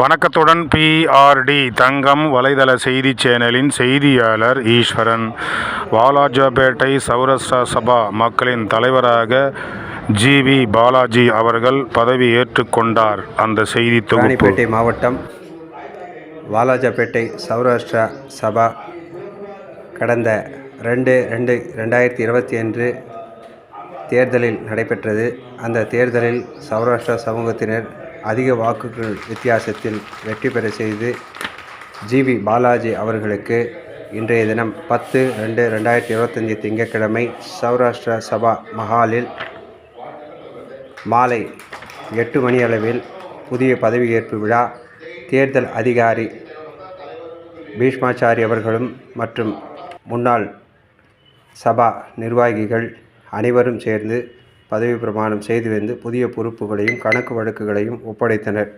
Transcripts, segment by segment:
வணக்கத்துடன் பிஆர்டி தங்கம் வலைதள செய்தி சேனலின் செய்தியாளர் ஈஸ்வரன். வாலாஜாபேட்டை சௌராஷ்டிரா சபா மக்களின் தலைவராக ஜிவி பாலாஜி அவர்கள் பதவி ஏற்றுக்கொண்டார் அந்த செய்தி தொகுப்பேட்டை மாவட்டம் வாலாஜாபேட்டை சௌராஷ்டிரா சபா கடந்த ரெண்டு ரெண்டு ரெண்டாயிரத்தி இருபத்தி அன்று தேர்தலில் நடைபெற்றது. அந்த தேர்தலில் சௌராஷ்டிரா சமூகத்தினர் அதிக வாக்குகள் வித்தியாசத்தில் வெற்றி பெற செய்து ஜிவி பாலாஜி அவர்களுக்கு இன்றைய தினம் பத்து ரெண்டு ரெண்டாயிரத்தி இருபத்தஞ்சி திங்கட்கிழமை சௌராஷ்டிரா சபா மஹாலில் மாலை எட்டு மணி அளவில் புதிய பதவியேற்பு விழா. தேர்தல் அதிகாரி பீஷ்மாச்சாரி அவர்களும் மற்றும் முன்னாள் சபா நிர்வாகிகள் அனைவரும் சேர்ந்து பதவி பிரமாணம் செய்து வந்து புதிய பொறுப்புகளையும் கணக்கு வழக்குகளையும் ஒப்படைத்தனர்.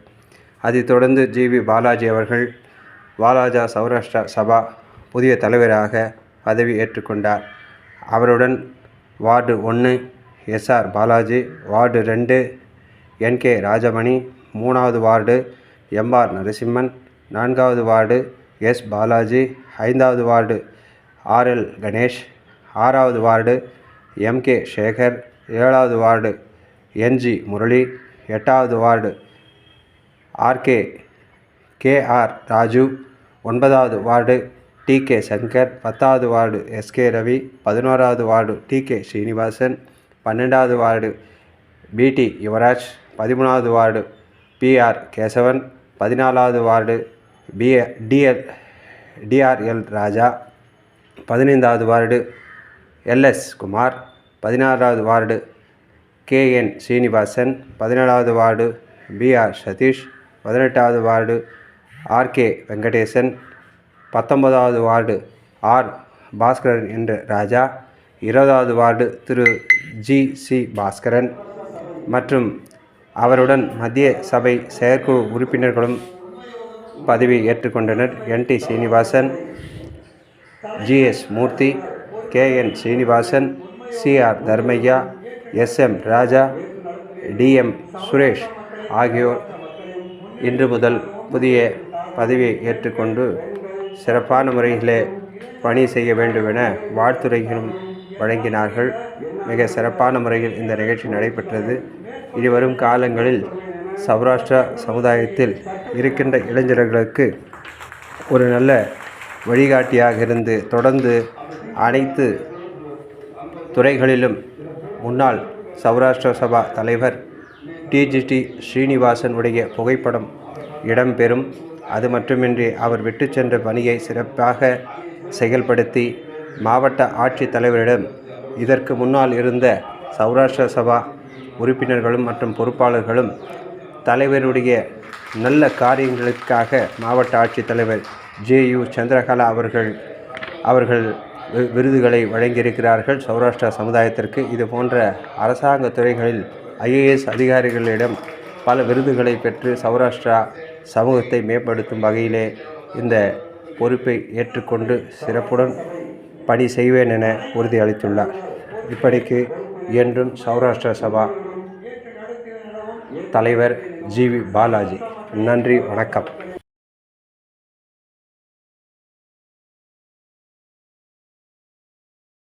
அதைத் தொடர்ந்து ஜிவி பாலாஜி அவர்கள் வாலாஜா சௌராஷ்டிரா சபா புதிய தலைவராக பதவி ஏற்றுக்கொண்டார் அவருடன் வார்டு ஒன்று எஸ்ஆர் பாலாஜி வார்டு ரெண்டு என்கே ராஜமணி மூணாவது வார்டு எம்ஆர் நரசிம்மன் நான்காவது வார்டு எஸ். பாலாஜி ஐந்தாவது வார்டு ஆர்எல் கணேஷ் ஆறாவது வார்டு எம்கே சேகர் ஏழாவது வார்டு என்ஜி முரளி எட்டாவது வார்டு ஆர்கே கேஆர் ராஜு ஒன்பதாவது வார்டு டி கே சங்கர் பத்தாவது வார்டு எஸ்கே ரவி பதினோராவது வார்டு டி கே ஸ்ரீனிவாசன் பன்னெண்டாவது வார்டு பிடி யுவராஜ் பதிமூணாவது வார்டு பிஆர் கேசவன் பதினாலாவது ward P TL TRL Raja பதினைந்தாவது வார்டு எல்எஸ் குமார் பதினாறாவது வார்டு கேஎன் சீனிவாசன் பதினேழாவது வார்டு பிஆர் சதீஷ் பதினெட்டாவது வார்டு ஆர்கே வெங்கடேசன் பத்தொன்பதாவது வார்டு ஆர் பாஸ்கரன் என்ற ராஜா இருபதாவது வார்டு திரு ஜி சி பாஸ்கரன் மற்றும் அவருடன் மத்திய சபை செயற்குழு உறுப்பினர்களும் பதவி ஏற்றுக்கொண்டனர். NT Srinivasan GS Murthy K N Srinivasan CR Dharmaiah SM Raja TM Suresh ஆகியோர் இன்று முதல் புதிய பதவியை ஏற்றுக்கொண்டு சிறப்பான முறையிலே பணி செய்ய வேண்டும் என வாழ்த்துரைகளும் வழங்கினார்கள். மிக சிறப்பான முறையில் இந்த நிகழ்ச்சி நடைபெற்றது. இனிவரும் காலங்களில் சௌராஷ்டிரா சமுதாயத்தில் இருக்கின்ற இளைஞர்களுக்கு ஒரு நல்ல வழிகாட்டியாக இருந்து தொடர்ந்து அனைத்து துறைகளிலும் முன்னாள் சௌராஷ்டிர சபா தலைவர் டிஜிடி ஸ்ரீனிவாசன் உடைய புகைப்படம் இடம்பெறும். அது மட்டுமின்றி அவர் விட்டு சென்ற பணியை சிறப்பாக செயல்படுத்தி மாவட்ட ஆட்சித்தலைவரிடம் இதற்கு முன்னால் இருந்த சௌராஷ்டிர சபா உறுப்பினர்களும் மற்றும் பொறுப்பாளர்களும் தலைவருடைய நல்ல காரியங்களுக்காக மாவட்ட ஆட்சித்தலைவர் ஜே யு சந்திரகலா அவர்கள் அவர்கள் விருதுகளை வழங்கியிருக்கிறார்கள். சௌராஷ்டிரா சமுதாயத்திற்கு இது போன்ற அரசாங்க துறைகளில் ஐஏஎஸ் அதிகாரிகளிடம் பல விருதுகளை பெற்று சௌராஷ்டிரா சமூகத்தை மேம்படுத்தும் வகையிலே இந்த பொறுப்பை ஏற்றுக்கொண்டு சிறப்புடன் பணி செய்வேன் என உறுதியளித்துள்ளார். இப்படிக்கு என்றும் சௌராஷ்டிர சபா தலைவர் ஜி வி பாலாஜி. நன்றி வணக்கம்.